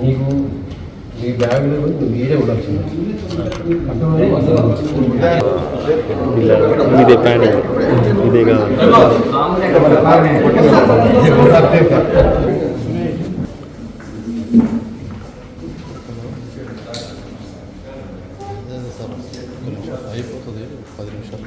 నీకు మీ బ్యాగులో మీరే ఉండొచ్చు ఇదే ప్యాడింగ్ ఇదే కావాలి. అయిపోతుంది. పది నిమిషాలు.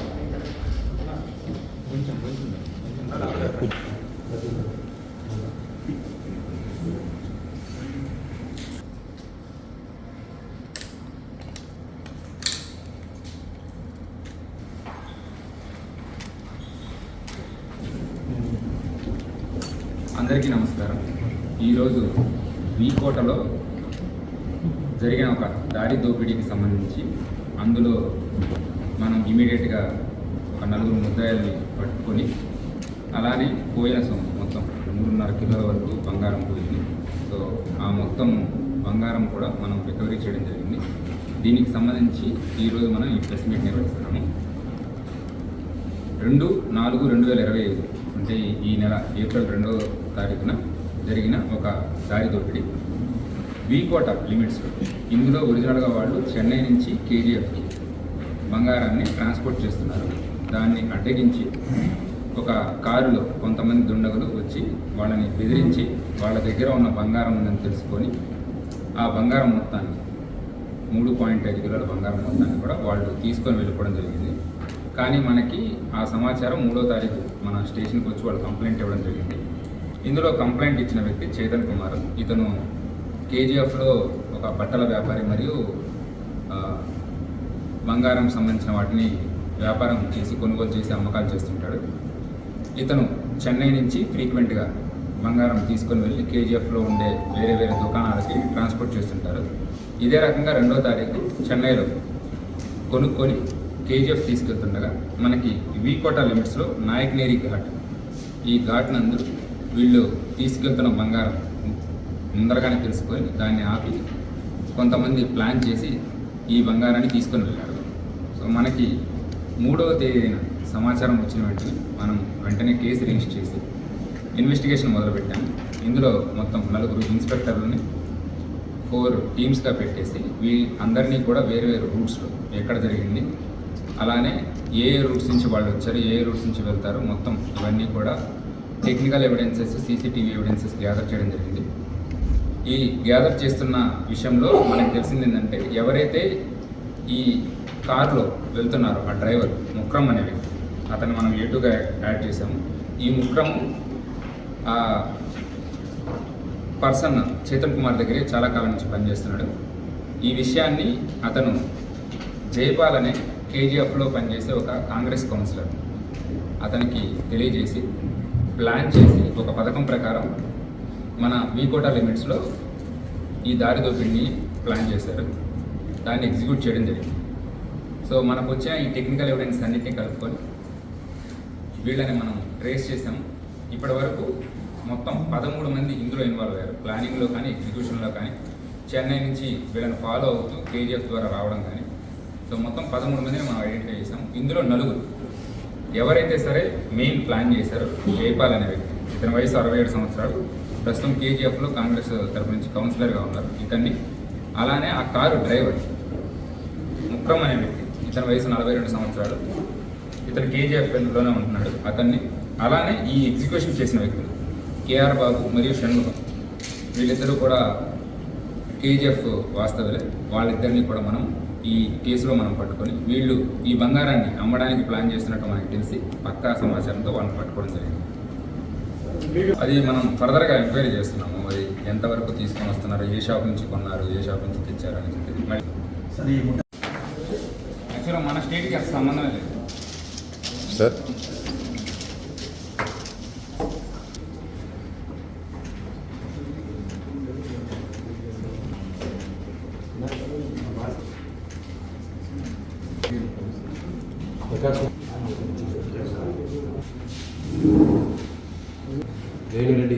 అందరికీ నమస్కారం. ఈరోజు వీకోటలో జరిగిన ఒక దారి దోపిడీకి సంబంధించి అందులో మనం ఇమీడియట్గా ఒక నలుగురు ముద్దాయిల్ని పట్టుకొని అలానే పోయిన సొమ్ము మొత్తం మూడున్నర కిలోల వరకు బంగారం పోయింది. సో ఆ మొత్తం బంగారం కూడా మనం రికవరీ చేయడం జరిగింది. దీనికి సంబంధించి ఈరోజు మనం ఈ ప్రెస్ మీట్ నిర్వహిస్తున్నాము. రెండు నాలుగు రెండు వేల ఇరవై ఐదు. అంటే ఈ నెల ఏప్రిల్ రెండవ తారీఖున జరిగిన ఒక దారి దోపిడీ. వీకోట లిమిట్స్ ఇందులో ఒరిజినల్గా వాళ్ళు చెన్నై నుంచి కేజీఎఫ్కి బంగారాన్ని ట్రాన్స్పోర్ట్ చేస్తున్నారు. దాన్ని అడ్డగించి ఒక కారులో కొంతమంది దుండగులు వచ్చి వాళ్ళని బెదిరించి వాళ్ళ దగ్గర ఉన్న బంగారం ఉందని తెలుసుకొని ఆ బంగారం మొత్తాన్ని మూడు పాయింట్ ఐదు కిలోల బంగారం మొత్తాన్ని కూడా వాళ్ళు తీసుకొని వెళ్ళిపోవడం జరిగింది. కానీ మనకి ఆ సమాచారం మూడో తారీఖు మన స్టేషన్కి వచ్చి వాళ్ళు కంప్లైంట్ ఇవ్వడం జరిగింది. ఇందులో కంప్లైంట్ ఇచ్చిన వ్యక్తి చేతన్ కుమార్. ఇతను కేజీఎఫ్లో ఒక బట్టల వ్యాపారి మరియు బంగారం సంబంధించిన వాటిని వ్యాపారం చేసి కొనుగోలు చేసి అమ్మకాలు చేస్తుంటాడు. ఇతను చెన్నై నుంచి ఫ్రీక్వెంట్గా బంగారం తీసుకొని వెళ్ళి కేజీఎఫ్లో ఉండే వేరే వేరే దుకాణాలకి ట్రాన్స్పోర్ట్ చేస్తుంటారు. ఇదే రకంగా రెండో తారీఖు చెన్నైలో కొనుక్కొని కేజీఎఫ్ తీసుకెళ్తుండగా మనకి వీకోట లిమిట్స్లో నాయక్నేరి ఘాట్. ఈ ఘాట్ నందు వీళ్ళు తీసుకెళ్తున్న బంగారం ముందరగానే తెలుసుకొని దాన్ని ఆపి కొంతమంది ప్లాన్ చేసి ఈ బంగారాన్ని తీసుకొని వెళ్ళారు. సో మనకి మూడవ తేదీన సమాచారం వచ్చిన వెంటనే మనం వెంటనే కేసు రిజిస్టర్ చేసి ఇన్వెస్టిగేషన్ మొదలుపెట్టాము. ఇందులో మొత్తం నలుగురు ఇన్స్పెక్టర్లని ఫోర్ టీమ్స్గా పెట్టేసి వీ అందరినీ కూడా వేరు వేరు రూట్స్లో ఎక్కడ జరిగింది అలానే ఏ ఏ రూట్స్ నుంచి వాళ్ళు వచ్చారు ఏ ఏ రూట్స్ నుంచి వెళ్తారు మొత్తం ఇవన్నీ కూడా technical evidences CCTV evidences gather చేయడం జరిగింది. ఈ గ్యాదర్ చేస్తున్న విషయంలో మనకు తెలిసింది ఏంటంటే ఎవరైతే ఈ కారులో వెళ్తున్నారో ఆ డ్రైవర్ ముక్రమ్ అనే వ్యక్తి అతను మనం ఏటుగా యాడ్ చేసాము ఈ ముక్రమ్ ఆ పర్సన్ చేతన్ కుమార్ దగ్గరే చాలా కాలం నుంచి పనిచేస్తున్నాడు. ఈ విషయాన్ని అతను జైపాల్ అనే కేజీఎఫ్లో పనిచేసే ఒక కాంగ్రెస్ కౌన్సిలర్. అతనికి తెలియజేసి ప్లాన్ చేసి ఒక పథకం ప్రకారం మన వీకోటా లిమిట్స్లో ఈ దారి దోపిడిని ప్లాన్ చేశారు. దాన్ని ఎగ్జిక్యూట్ చేయడం జరిగింది. సో మనకు వచ్చే ఈ టెక్నికల్ ఎవిడెన్స్ అన్నిటిని కలుపుకొని వీళ్ళని మనం ట్రేస్ చేసాం ఇప్పటి వరకు మొత్తం పదమూడు మంది ఇందులో ఇన్వాల్వ్ అయ్యారు. ప్లానింగ్లో కానీ ఎగ్జిక్యూషన్లో కానీ. చెన్నై నుంచి వీళ్ళని ఫాలో అవుతూ కేజీఎఫ్ ద్వారా రావడం కానీ సో మొత్తం పదమూడు మందిని మనం ఐడెంటిఫై చేసాం ఇందులో నలుగురు. ఎవరైతే సరే మెయిన్ ప్లాన్ చేశారో జైపాల్ అనే వ్యక్తి. ఇతని వయసు అరవై ఏడు సంవత్సరాలు. ప్రస్తుతం కేజీఎఫ్లో కాంగ్రెస్ తరపు నుంచి కౌన్సిలర్గా ఉన్నారు ఇతన్ని. అలానే ఆ కారు డ్రైవర్ ముక్రమ్ అనే వ్యక్తి. ఇతని వయసు నలభై రెండు సంవత్సరాలు. ఇతను కేజీఎఫ్లోనే ఉంటున్నాడు అతన్ని. అలానే ఈ ఎగ్జిక్యూషన్ చేసిన వ్యక్తులు కేఆర్ బాబు మరియు షణ్ముఖం. వీళ్ళిద్దరూ కూడా కేజీఎఫ్ వాస్తవులే వాళ్ళిద్దరిని కూడా మనం ఈ కేసులో మనం పట్టుకొని వీళ్ళు ఈ బంగారాన్ని అమ్మడానికి ప్లాన్ చేస్తున్నట్టు మనకి తెలిసి పక్కా సమాచారంతో వాళ్ళని పట్టుకోవడం జరిగింది. అది మనం ఫర్దర్గా ఎంక్వైరీ చేస్తున్నాము. అది ఎంతవరకు తీసుకొని వస్తున్నారు? ఏ షాప్ నుంచి కొన్నారు? ఏ షాప్ నుంచి తెచ్చారు అని చెప్పి యాక్చువల్గా మన స్టేట్కి అసలు సంబంధమే లేదు. సార్? వేణురెడ్డి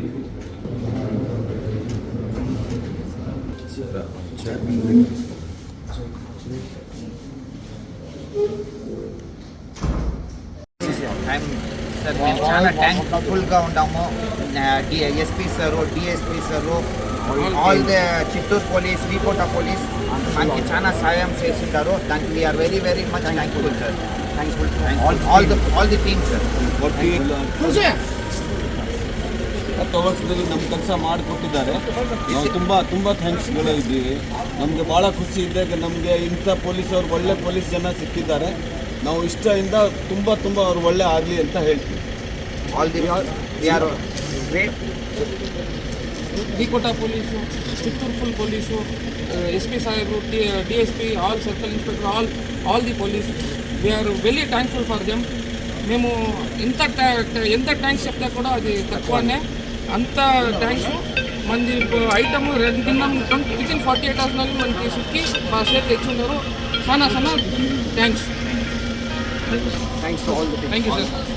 సార్ మేము చాలా థ్యాంక్ఫుల్గా ఉన్నాము. SP sir DSP sir all the Chittoor police V Kota police మనకి చాలా సాయం చేస్తుంటారు. దానికి we are very very much thankful sir thankful all the all the team sir ಹತ್ತು ವರ್ಷದಲ್ಲಿ ನಮ್ಮ ಕೆಲಸ ಮಾಡಿಕೊಟ್ಟಿದ್ದಾರೆ ನಾವು ತುಂಬ ತುಂಬ ಥ್ಯಾಂಕ್ಸ್ಗಳು ಇದ್ದೀವಿ ನಮಗೆ ಭಾಳ ಖುಷಿ ಇದೆ ನಮಗೆ ಇಂಥ ಪೊಲೀಸವ್ರು ಒಳ್ಳೆ ಪೊಲೀಸ್ ಜನ ಸಿಕ್ಕಿದ್ದಾರೆ ನಾವು ಇಷ್ಟದಿಂದ ತುಂಬ ತುಂಬ ಅವ್ರು ಒಳ್ಳೆ ಆಗಲಿ ಅಂತ ಹೇಳ್ತೀವಿ all the we are great Vikota police Chittoor full police S P ಸಾಹೇಬರು T D S P all circle inspector all all the police we are very thankful for them మేము ఎంత ట్యా- ఎంత ట్యాంక్స్ చెప్తా కూడా అది తక్కువనే అంత థ్యాంక్స్ మంది ఐటమ్ రెండు తిన్నాం twenty within forty eight hours నుంచి మనకి సిక్కి మా సేఫ్ తెచ్చి ఉన్నారు చాలా చాలా thanks thanks thank you sir